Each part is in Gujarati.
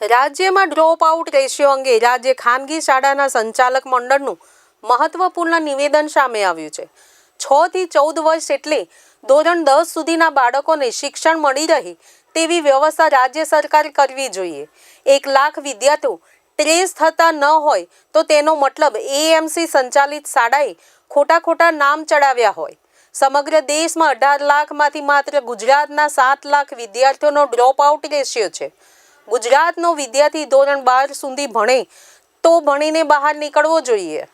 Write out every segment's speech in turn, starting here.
રાજ્યમાં ડ્રોપ આઉટ રેશિયો અંગે રાજ્ય ખાનગી શાળાના સંચાલક મંડળનું મહત્વપૂર્ણ નિવેદન સામે આવ્યું છે. છ થી ચૌદ વર્ષ એટલે ધોરણ દસ સુધીના બાળકોને શિક્ષણ મળી રહે તેવી વ્યવસ્થા રાજ્ય સરકારે કરવી જોઈએ. એક લાખ વિદ્યાર્થીઓ ટ્રેસ થતા ન હોય તો તેનો મતલબ એએમસી સંચાલિત શાળાએ ખોટા ખોટા નામ ચડાવ્યા હોય. સમગ્ર દેશમાં અઢાર લાખમાંથી માત્ર ગુજરાતના સાત લાખ વિદ્યાર્થીઓનો ડ્રોપ આઉટ રેશિયો છે. ગુજરાતનો વિદ્યાર્થી ધોરણ બાર સુધી ભણે તો ભણીને બહાર નીકળવો જોઈએ.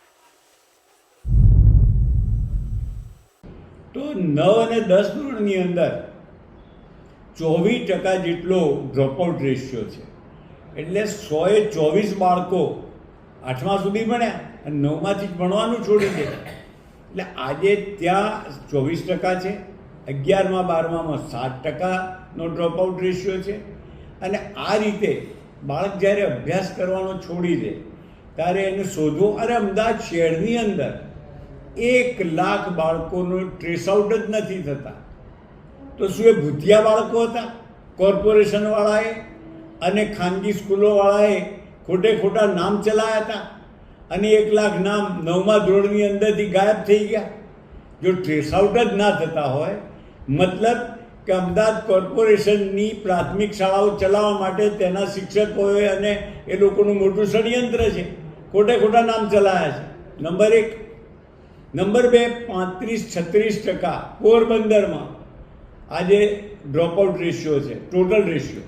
તો નવ અને દસ ધોરણની અંદર ચોવીસ ટકા જેટલો ડ્રોપઆઉટ રેશિયો છે. એટલે સોએ ચોવીસ બાળકો આઠમા સુધી ભણ્યા અને નવમાંથી જ ભણવાનું છોડી દે. એટલે આજે ત્યાં ચોવીસ ટકા છે, અગિયારમાં બારમામાં સાત ટકાનો ડ્રોપઆઉટ રેશિયો છે. અને આ રીતે બાળક જ્યારે અભ્યાસ કરવાનો છોડી દે, ત્યારે એને શોધવું અને અમદાવાદ શહેરની અંદર એક લાખ બાળકોનો ટ્રેસ આઉટ જ નથી થતા. તો શું એ ભૂતિયા બાળકો હતા? કોર્પોરેશનવાળાએ અને ખાનગી સ્કૂલોવાળાએ ખોટે ખોટા નામ ચલાવ્યા હતા. અને એક લાખ નામ નવમા ધોરણની અંદરથી ગાયબ થઈ ગયા. જો ટ્રેસ આઉટ જ ના થતા હોય, મતલબ કે અમદાવાદ કોર્પોરેશનની પ્રાથમિક શાળાઓ ચલાવવા માટે તેના શિક્ષકોએ અને એ લોકોનું મોટું ષડયંત્ર છે. ખોટે ખોટા નામ ચલાયા છે. નંબર એક. નંબર બે, પાંત્રીસ છત્રીસ ટકા પોરબંદરમાં આજે ડ્રોપઆઉટ રેશિયો છે ટોટલ રેશિયો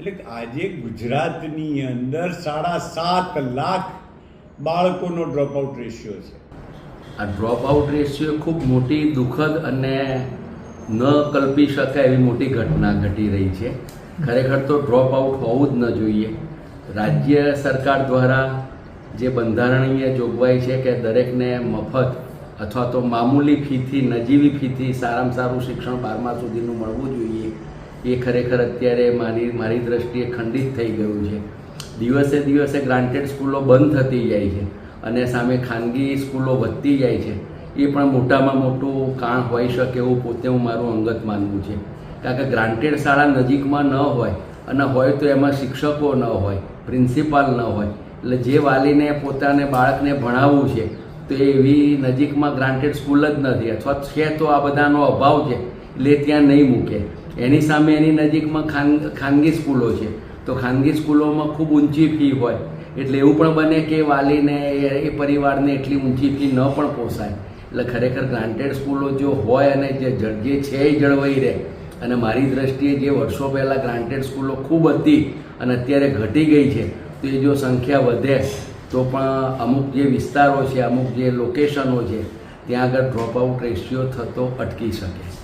એટલે આજે ગુજરાતની અંદર સાડા સાત લાખ બાળકોનો ડ્રોપઆઉટ રેશિયો છે. આ ડ્રોપ આઉટ રેશિયો ખૂબ મોટી દુઃખદ અને ન કલ્પી શકાય એવી મોટી ઘટના ઘટી રહી છે. ખરેખર તો ડ્રોપ આઉટ હોવું જ ન જોઈએ. રાજ્ય સરકાર દ્વારા જે બંધારણીય જોગવાઈ છે કે દરેકને મફત અથવા તો મામૂલી ફીથી, નજીવી ફીથી સારામાં સારું શિક્ષણ બારમા સુધીનું મળવું જોઈએ, એ ખરેખર અત્યારે મારી મારી દ્રષ્ટિએ ખંડિત થઈ ગયું છે. દિવસે દિવસે ગ્રાન્ટેડ સ્કૂલો બંધ થતી જાય છે અને સામે ખાનગી સ્કૂલો વધતી જાય છે. એ પણ મોટામાં મોટું કાણ હોઈ શકે એવું પોતે હું મારું અંગત માનવું છે. કારણ કે ગ્રાન્ટેડ શાળા નજીકમાં ન હોય અને હોય તો એમાં શિક્ષકો ન હોય પ્રિન્સિપાલ ન હોય. એટલે જે વાલીને પોતાને બાળકને ભણાવવું છે, તો એવી નજીકમાં ગ્રાન્ટેડ સ્કૂલ જ નથી. અથવા છે તો આ બધાનો અભાવ છે, એટલે ત્યાં નહીં મૂકે. એની સામે એની નજીકમાં ખાન, ખાનગી સ્કૂલો છે. તો ખાનગી સ્કૂલોમાં ખૂબ ઊંચી ફી હોય. એટલે એવું પણ બને કે વાલીને એ પરિવારને એટલી ઊંચી ફી ન પણ પોસાય. એટલે ખરેખર ગ્રાન્ટેડ સ્કૂલો જો હોય અને જે જે છે એ જળવાઈ રહે. અને મારી દ્રષ્ટિએ જે વર્ષો પહેલાં ગ્રાન્ટેડ સ્કૂલો ખૂબ હતી અને અત્યારે ઘટી ગઈ છે, તો એ જો સંખ્યા વધે, તો પણ અમુક જે વિસ્તારો છે, અમુક જે લોકેશનો છે, ત્યાં આગળ ડ્રોપ આઉટ રેશિયો થતો અટકી શકે.